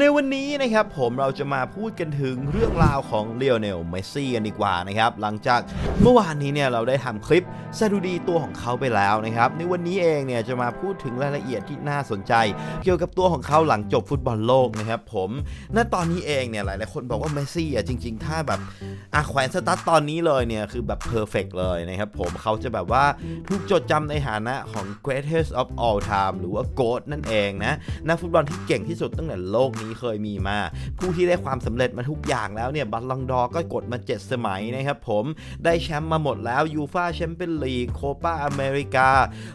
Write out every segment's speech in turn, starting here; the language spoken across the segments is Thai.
ในวันนี้นะครับผมเราจะมาพูดกันถึงเรื่องราวของเล o อเนลเมสซี่กันดีกว่านะครับ หลังจากเมื่อวานนี้เนี่ยเราได้ทำคลิปสดุดีตัวของเขาไปแล้วนะครับ ในวันนี้เองเนี่ยจะมาพูดถึงรายละเอียดที่น่าสนใจ เกี่ยวกับตัวของเขาหลังจบฟุตบอลโลกนะครับผมณตอนนี้เองเนี่ยหลายๆคนบอกว่าเมสซี่อะจริง ๆ ถ้าแบบอะแขวนสตั๊ดตอนนี้เลยเนี่ยคือแบบเพอร์เฟกเลยนะครับผมเขาจะแบบว่าถูกจดจำในฐานะของ greatest of all time หรือว่า GOAT นั่นเองนะนักฟุตบอลที่เก่งที่สุดตั้งแต่โลกนี้เคยมีมา ผู้ที่ได้ความสำเร็จมาทุกอย่างแล้วเนี่ยบัลลังดอก็กดมา 7 สมัยนะครับผมได้แชมป์มาหมดแล้วยูฟาแชมเปี้ยนลีกโคปาอเมริกา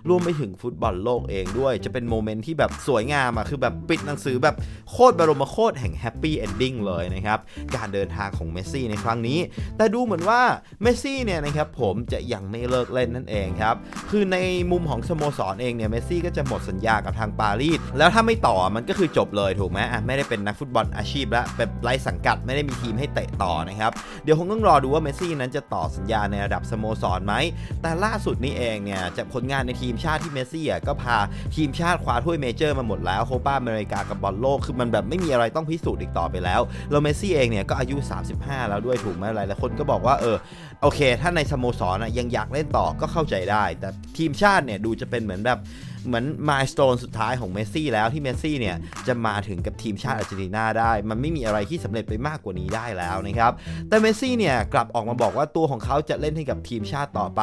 รวมไปถึงฟุตบอลโลกเองด้วย จะเป็นโมเมนต์ที่แบบสวยงามอะคือแบบปิดหนังสือแบบโคตรบรมโคตรแห่งแฮปปี้เอนดิ้งเลยนะครับ การเดินทางของเมสซี่ในครั้งนี้ แต่ดูเหมือนว่าเมสซี่เนี่ยนะครับผมจะยังไม่เลิกเล่นนั่นเองครับ คือในมุมของสโมสรเองเนี่ยเมสซี่ก็จะหมดสัญญากับทางปารีสแล้วถ้าไม่ต่อมันก็คือจบเลยถูกไหมอะไม่ได้เป็นนักฟุตบอลอาชีพแล้วแบบไร้สังกัดไม่ได้มีทีมให้เตะต่อนะครับเดี๋ยวคงต้องรอดูว่าเมสซี่นั้นจะต่อสัญญาในระดับสโมสรไหมแต่ล่าสุดนี้เองเนี่ยจากผลงานในทีมชาติที่เมสซี่อะก็พาทีมชาติคว้าถ้วยเมเจอร์มาหมดแล้วโคปาอเมริกากับบอลโลกคือมันแบบไม่มีอะไรต้องพิสูจน์อีกต่อไปแล้วแล้วเมสซี่เองเนี่ยก็อายุ 35 แล้วด้วยถูกไหมหลายๆคนก็บอกว่าเออโอเค ถ้าในสโมสรนะยังอยากเล่นต่อก็เข้าใจได้ แต่ทีมชาติเนี่ยดูจะเป็นเหมือนแบบ เหมือนมายส t ตนสุดท้ายของเมสซี่แล้วที่เมสซี่เนี่ยจะมาถึงกับทีมชาติอาร์เจนตินาได้ มันไม่มีอะไรที่สำเร็จไปมากกว่านี้ได้แล้วนะครับแต่เมสซี่เนี่ยกลับออกมาบอกว่าตัวของเขาจะเล่นให้กับทีมชาติต่อไป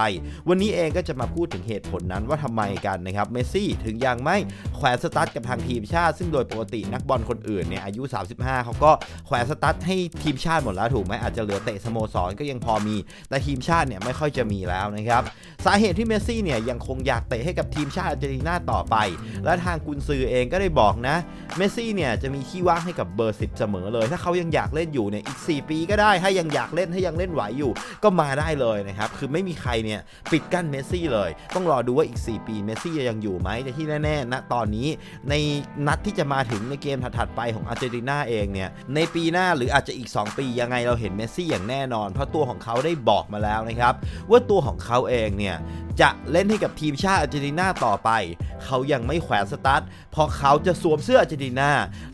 วันนี้เองก็จะมาพูดถึงเหตุผลนั้นว่าทำไมกันนะครับเมสซี่ถึงยังไม่แขวนสตั๊ดกับทางทีมชาติ ซึ่งโดยปกตินักบอลคนอื่นเนี่ยอายุ 35 เขาก็แขวนสตั๊ดให้ทีมชาติหมดแล้วถูกไหมอาจจะเหลือเตะสโมสรก็ยังพอมี แต่ทีมชาติเนี่ยไม่ค่อยจะมีแล้วนะครับสาเหตุที่เมสซี่เนี่ยยังคงอยากเตะให้กับทีมชาติอาร์เจนติหน้าต่อไป และทางกุนซือเองก็ได้บอกนะ เมสซี่เนี่ยจะมีที่ว่างให้กับเบอร์ 10 เสมอเลย ถ้าเขายังอยากเล่นอยู่เนี่ยอีก 4 ปีก็ได้ ถ้ายังอยากเล่นถ้ายังเล่นไหวอยู่ ก็มาได้เลยนะครับ คือไม่มีใครเนี่ยปิดกั้นเมสซี่เลย ต้องรอดูว่าอีก 4 ปีเมสซี่จะยังอยู่ไหมแต่ที่แน่ๆณตอนนี้ในนัดที่จะมาถึงในเกมถัดๆไปของอาร์เจนตินาเองเนี่ยในปีหน้าหรืออาจจะอีก 2 ปียังไงเราเห็นเมสซี่อย่างแน่นอน เพราะตัวของเขาได้บอกมาแล้วนะครับว่าตัวของเขาเองเนี่ยจะเล่นให้กับทีมชาติอาร์เจนตินาต่อไปเขายังไม่แขวนสตาร์ทเพราะเขาจะสวมเสื้ออาร์เจนตินา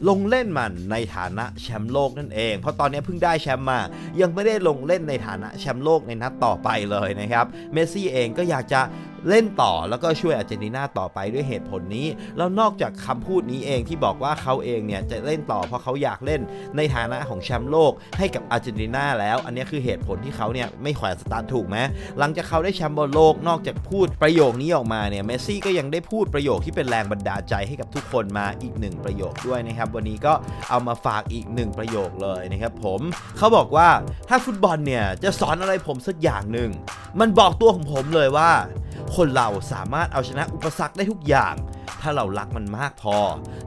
ลงเล่นมันในฐานะแชมป์โลกนั่นเอง เพราะตอนนี้เพิ่งได้แชมป์มา ยังไม่ได้ลงเล่นในฐานะแชมป์โลกในนัดต่อไปเลยนะครับ เมสซี่เองก็อยากจะ เล่นต่อแล้วก็ช่วยอาร์เจนตินาต่อไปด้วยเหตุผลนี้ แล้วนอกจากคำพูดนี้เองที่บอกว่าเขาเองเนี่ยจะเล่นต่อเพราะเขาอยากเล่นในฐานะของแชมป์โลกให้กับอาร์เจนตินาแล้ว อันนี้คือเหตุผลที่เขาเนี่ยไม่แขวนสตาร์ทถูกไหมหลังจากเขาได้แชมป์บอลโลกนอกจากพูดประโยคนี้ออกมาเนี่ยเมสซี่ก็ยังได้พูดประโยคที่เป็นแรงบันดาลใจให้กับทุกคนมาอีกหนึ่งประโยคด้วยนะครับ วันนี้ก็เอามาฝากอีกหนึ่งประโยคเลยนะครับผมเขาบอกว่าถ้าฟุตบอลเนี่ยจะสอนอะไรผมสักอย่างหนึ่งมันบอกตัวของผมเลยว่า คนเราสามารถเอาชนะอุปสรรคได้ทุกอย่างถ้าเรารักมันมากพอ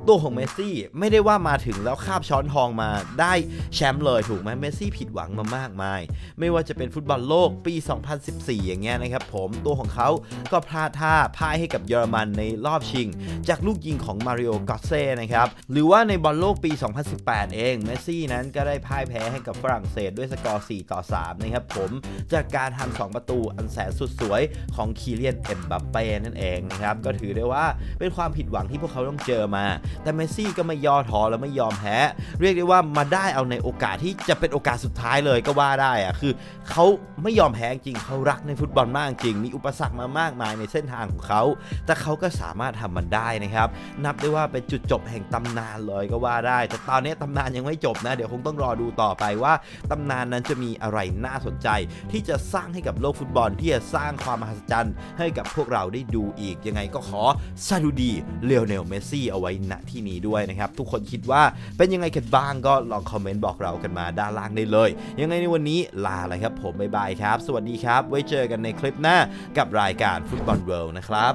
ตัวของเมสซี่ไม่ได้ว่ามาถึงแล้วคาบช้อนทองมาได้แชมป์เลยถูกไหมเมสซี่ผิดหวังมามากมาย ไม่ว่าจะเป็นฟุตบอลโลกปี 2014 อย่างเงี้ยนะครับผมตัวของเขาก็พลาดท่าพ่ายให้กับเยอรมันในรอบชิง จากลูกยิงของมาริโอกอสเซ่นะครับหรือว่าในบอลโลกปี 2018 เองเมสซี่นั้นก็ได้พ่ายแพ้ให้กับฝรั่งเศสด้วยสกอร์ 4 ต่อ 3 นะครับผมจากการทำ2ประตูอันแสนสุดสวยของคีเลียนเอ็มบัปเป้นั่นเองนะครับก็ถือได้ว่าเป็นความผิดหวังที่พวกเขาต้องเจอมา แต่เมสซี่ก็ไม่ย่อท้อและไม่ยอมแพ้ เรียกได้ว่ามาได้เอาในโอกาสที่จะเป็นโอกาสสุดท้ายเลยก็ว่าได้อะคือเขาไม่ยอมแพ้จริงเขารักในฟุตบอลมากจริง มีอุปสรรคมามากมายในเส้นทางของเขา แต่เขาก็สามารถทำมันได้นะครับ นับได้ว่าเป็นจุดจบแห่งตำนานเลยก็ว่าได้ แต่ตอนนี้ตำนานยังไม่จบนะ เดี๋ยวคงต้องรอดูต่อไปว่าตำนานนั้นจะมีอะไรน่าสนใจ ที่จะสร้างให้กับโลกฟุตบอลที่จะสร้างความมหัศจรรย์ให้กับพวกเราได้ดูอีกยังไงก็ขอสดุดีเลโอเนลเมสซี่เอาไว้ณที่นี้ด้วยนะครับ ทุกคนคิดว่าเป็นยังไงกันบ้างก็ลองคอมเมนต์บอกเรากันมาด้านล่างได้เลย ยังไงในวันนี้ลาเลยครับผมบ๊ายบายครับ สวัสดีครับ ไว้เจอกันในคลิปหน้ากับรายการฟุตบอลเวิลด์นะครับ